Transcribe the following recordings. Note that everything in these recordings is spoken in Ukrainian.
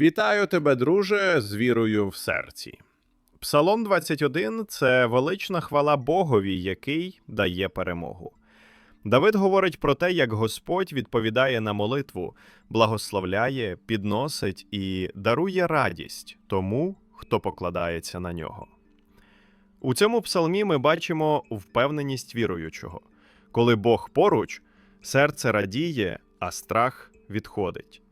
Вітаю тебе, друже, з вірою в серці. Псалом 21 – це велична хвала Богові, який дає перемогу. Давид говорить про те, як Господь відповідає на молитву, благословляє, підносить і дарує радість тому, хто покладається на нього. У цьому псалмі ми бачимо впевненість віруючого. Коли Бог поруч, серце радіє, а страх відходить.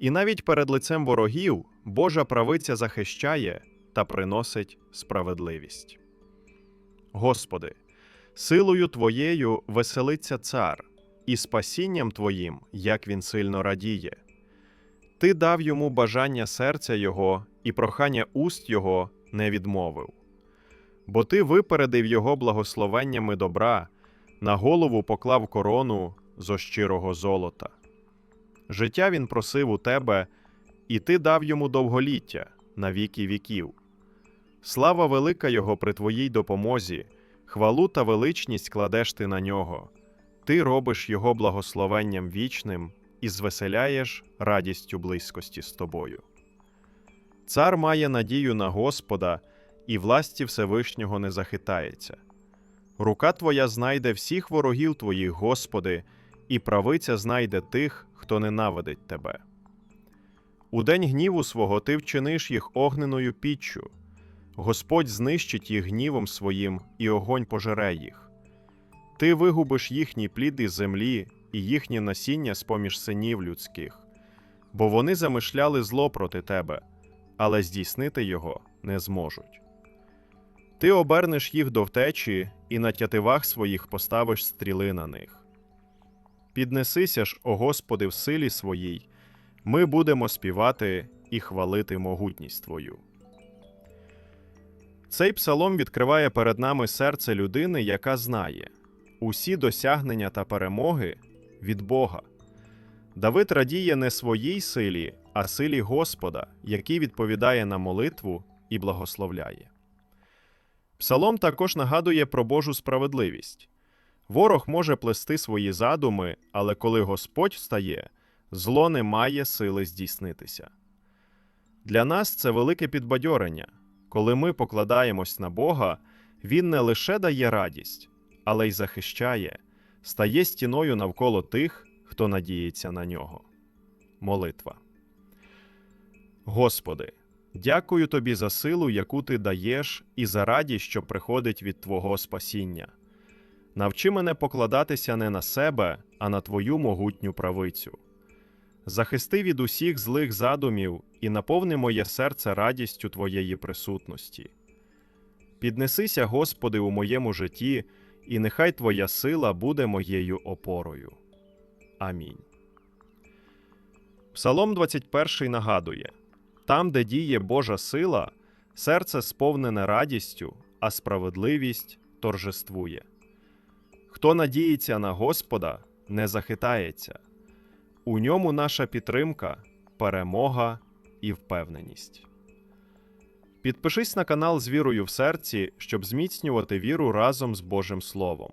І навіть перед лицем ворогів Божа правиця захищає та приносить справедливість. Господи, силою Твоєю веселиться цар, і спасінням Твоїм, як він сильно радіє. Ти дав йому бажання серця Його, і прохання уст Його не відмовив. Бо ти випередив його благословеннями добра, на голову поклав корону зо щирого золота. Життя він просив у тебе, і ти дав йому довголіття на віки віків. Слава велика його при твоїй допомозі, хвалу та величність кладеш ти на нього. Ти робиш його благословенням вічним і звеселяєш радістю близькості з тобою. Цар має надію на Господа, і власті Всевишнього не захитається. Рука твоя знайде всіх ворогів твоїх, Господи, і правиця знайде тих, хто ненавидить тебе. У день гніву свого ти вчиниш їх огненою піччю. Господь знищить їх гнівом своїм, і огонь пожере їх. Ти вигубиш їхній плід із землі і їхнє насіння з поміж синів людських, бо вони замишляли зло проти тебе, але здійснити його не зможуть. Ти обернеш їх до втечі, і на тятивах своїх поставиш стріли на них. Піднесися ж, о Господи, в силі своїй, ми будемо співати і хвалити могутність Твою. Цей псалом відкриває перед нами серце людини, яка знає усі досягнення та перемоги від Бога. Давид радіє не своїй силі, а силі Господа, який відповідає на молитву і благословляє. Псалом також нагадує про Божу справедливість. Ворог може плести свої задуми, але коли Господь встає, зло не має сили здійснитися. Для нас це велике підбадьорення. Коли ми покладаємось на Бога, Він не лише дає радість, але й захищає, стає стіною навколо тих, хто надіється на нього. Молитва. Господи, дякую Тобі за силу, яку Ти даєш, і за радість, що приходить від Твого спасіння. Навчи мене покладатися не на себе, а на Твою могутню правицю. Захисти від усіх злих задумів і наповни моє серце радістю Твоєї присутності. Піднесися, Господи, у моєму житті, і нехай Твоя сила буде моєю опорою. Амінь. Псалом 21 нагадує там, де діє Божа сила, серце сповнене радістю, а справедливість торжествує. Хто надіється на Господа, не захитається. У ньому наша підтримка, перемога і впевненість. Підпишись на канал з вірою в серці, щоб зміцнювати віру разом з Божим Словом.